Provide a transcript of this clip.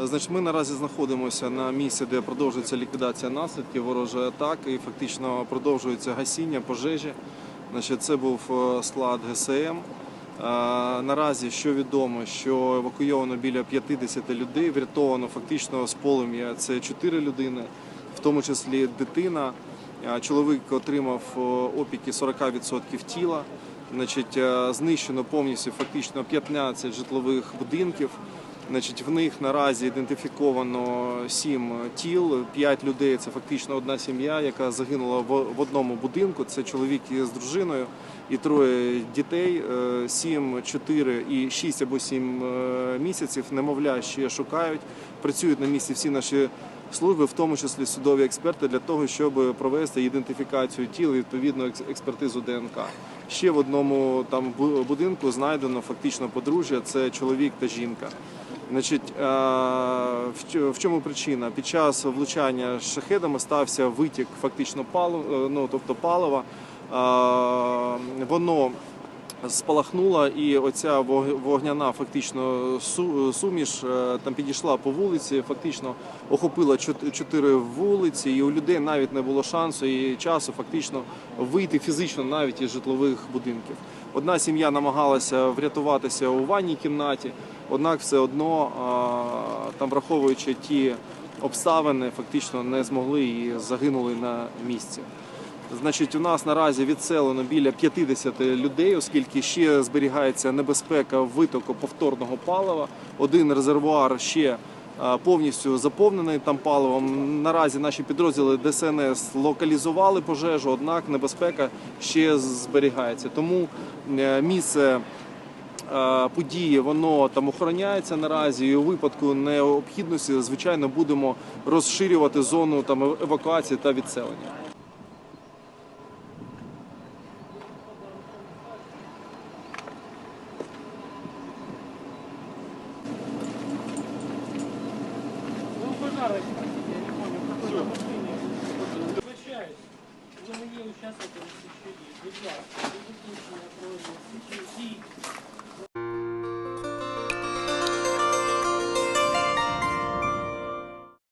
Е, Значить, ми наразі знаходимося на місці, де продовжується ліквідація наслідків ворожої атаки і фактично продовжується гасіння пожежі. Значить, це був е, склад ГСМ. Е, Наразі що відомо, що евакуйовано біля 50 людей, врятовано фактично з полум'я це 4 людини, в тому числі дитина. Чоловік отримав опіки 40% тіла. Значить, знищено повністю фактично 15 житлових будинків. Значить, в них наразі ідентифіковано сім тіл, п'ять людей. Це фактично одна сім'я, яка загинула в одному будинку. Це чоловік із дружиною і троє дітей. Е, Сім, чотири і шість або сім е, місяців. Немовля ще шукають. Працюють на місці всі наші служби, в тому числі судові експерти, для того, щоб провести ідентифікацію тіл і відповідну експертизу ДНК. Ще в одному там будинку знайдено фактично подружжя. Це чоловік та жінка. Значить, е, в чому причина? Під час влучання шахедами стався витік фактично палив, е, ну тобто палива. Е, Воно спалахнула, і оця вог- вогняна фактично суміш е, там підійшла по вулиці, фактично охопила чот- чотири вулиці, і у людей навіть не було шансу і часу фактично вийти фізично навіть із житлових будинків. Одна сім'я намагалася врятуватися у ванній кімнаті, однак все одно, там враховуючи ті обставини, фактично не змогли і загинули на місці. Значить, у нас наразі відселено біля 50 людей, оскільки ще зберігається небезпека витоку повторного палива. Один резервуар ще повністю заповнений там паливом. Наразі наші підрозділи ДСНС локалізували пожежу, однак небезпека ще зберігається. Тому е, місце е, події воно там охороняється наразі. І у випадку необхідності, звичайно, будемо розширювати зону там евакуації та відселення. Ну, пожарочка, я не понял, в какой там. Уже мне участвовать в выключили на освещение.